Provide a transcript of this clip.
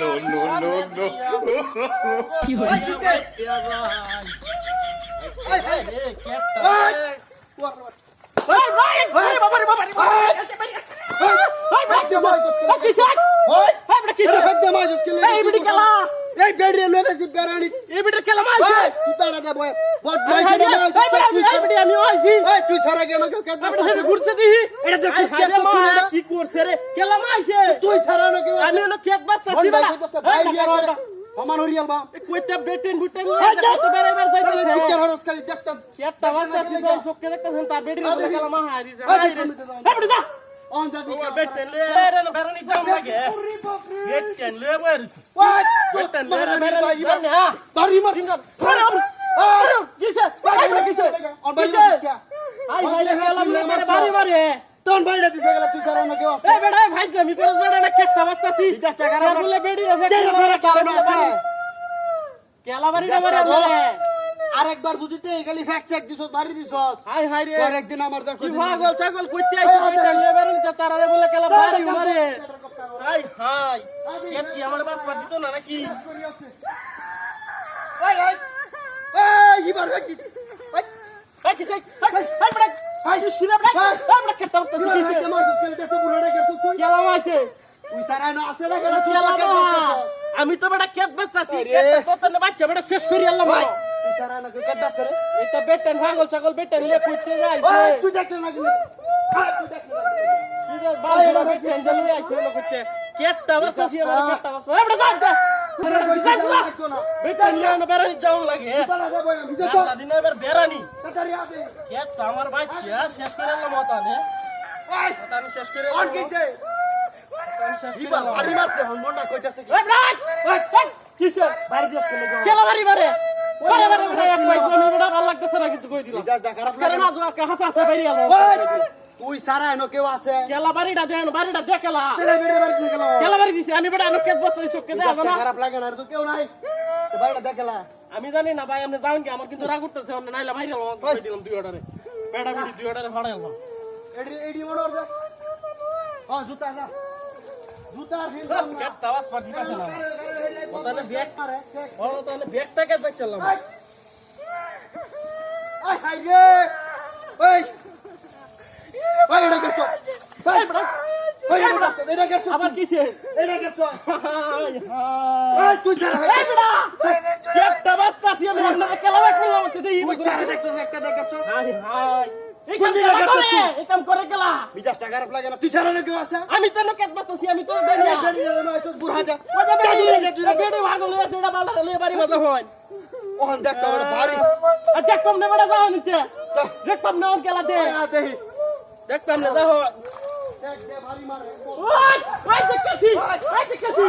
no, no, no, no. কি ওই hore নিচে এই, এই, এই, ওর, ওর। ভাই ভাই ভাই বাবা রে বাবা রে ভাই ভাই ভাই দে মাই জোস ভাই কিসে ওই ভাই বড় কিসে এই দে মাই জোস কে এই বিড়ি খেলা দেছি বেরানি এই বিড়ি খেলা মাইছে তুই দে বয়। বল মাইছে দে বিড়ি আমি আইছি ওই তুই সারা গেল কেউ কেদ আমি ঘুরছে দিহি এটা দেখ, আই কিস কে রে তো চুলে মা, না। কি করছে রে? খেলা মাইছে তুই সারা না কেউ আমি হলো খেত বাস্তাছি ভাই ভাই বিয়া করে আমার হরিয়াল মা। কইতে বেটেন বুটেন তো বেরে বেরে তাহলে যাইতেছে। হরস খালি দেখতাম। খেতটা বাস্তাছি চোখে দেখতেছেন তার বেটির আরে, উপরে খেলা মা। এই বিড়ি যা অন দাদি ও বেটেন লে রে না বেরানি যাও লাগে বেটেন লে বইর ওই বেটেন লে রে মারি বেরানি ভাই যাও না বাড়ি মার তিন আরে আরে কিসে ভাই বড় কিসে অন বাড়ি কিসে মার কে আই হাই রে খেলা মারে বাড়ি মারে তোন বাড়িটা দিছে গেল তুই সারা না কেউ আছে এই বেড়া ভাই আমি করস বেড়া না খেতটা বাস্তাছি বিদেশ টাকা আর বলে বেড়ি রে তেরো সারা কারণ আছে কেলা বাড়ি না বিদেশ মারে টাকা বলে আরেকবার যদি তে গেলি ফ্যাক্ট চেক দিছস বাড়ি দিছস। হাই হাই রে। তোর একদিন আমার দেখো কি পাগল ছাগল কইতে আইছে লেবারে তারারে বলে কেলা বাড়ি মারে হাই হাই। কি আমার বাস পার দিত না নাকি? ওই ওই। এই ইবার দেখি ওই। হাই। হাই। বেড়া হাই শিরা বেড়া বেড়া বুড়া তুই? কেলা মাইছে। তুই সারা না না তুই কেলা আমি তো বেটা খেত বাস্তাছি তো বাচ্চা বেটা শেষ করি আল্লাহ এটা বেটেন পাগল ছাগল বেটেন লে কইতে যাইছে তুই দেখলে না গেলে হ্যাঁ তুই দেখলে না গেলে বাল হলো বেটেন জলি আইছে হলো কইতে কেটটা বাস্তাছি আমার কেটটা কই যা যাও যা দেখতো না না বেরানি যাও লাগে তারা দে বয় বিজে তো গান্ডা দিনে এবার বেরানি তাড়াতাড়ি আদে কেটটা আমার বাচ্চা শেষ করে আল্লাহ মতানে শেষ করে কি বারে বারে বারে এক পাইছ আমি বড় ভালো লাগতেছে না কিন্তু কই দিলাম বিদাস দা খারাপ কেন লাগে না হাসা হাসা বাইরে আলো তুই সারা এনো কেউ আছে? কেলা বাড়িটা দেন বাড়িটা দেখলা তেলে বেড়ে বাড়ি থেকে গেল কেলা বাড়ি দিছে আমি কেস খারাপ লাগে না তো কেউ নাই। জানি না ভাই আপনি যাবেন কি? আমার কিন্তু রাগ উঠতেছে অন্য নাইলে বাইরে আলো কই দিলাম দুই অর্ডারে বেটা বিড়ি দুই অর্ডারে ফাড়াই আলো এডি এডি মনোর দে। ও জুতা দা জুতা ফিল দাম না কেটটা আওয়াজ পা না। মতানে ব্যাগ বলো তাহলে ব্যাগটাকে দেখছিলাম আই হাই রে। ওই ওই এটা গেছো এই বেটা ওই এটা এটা গেছো আবার কিছে এটা গেছো হাই হাই তুই সারা এই বেটা! কেটটা বাস্তাছি আমি আপনাকে কেলা বাক করলাম তুই সারা দেখছ একটা দেখছ? হাই হাই আমি তো কেট আমি তো বেড়ি যা বেড়ি হয়। দেখ আর দেখতাম না বেড়া যাও নিতে দেখতাম না ওর কেলা দে। আ দেহি। দেখতাম না যাও। দেখ দে ভারী মারে। ওই ওই দেখতেছি ওই দেখতেছি।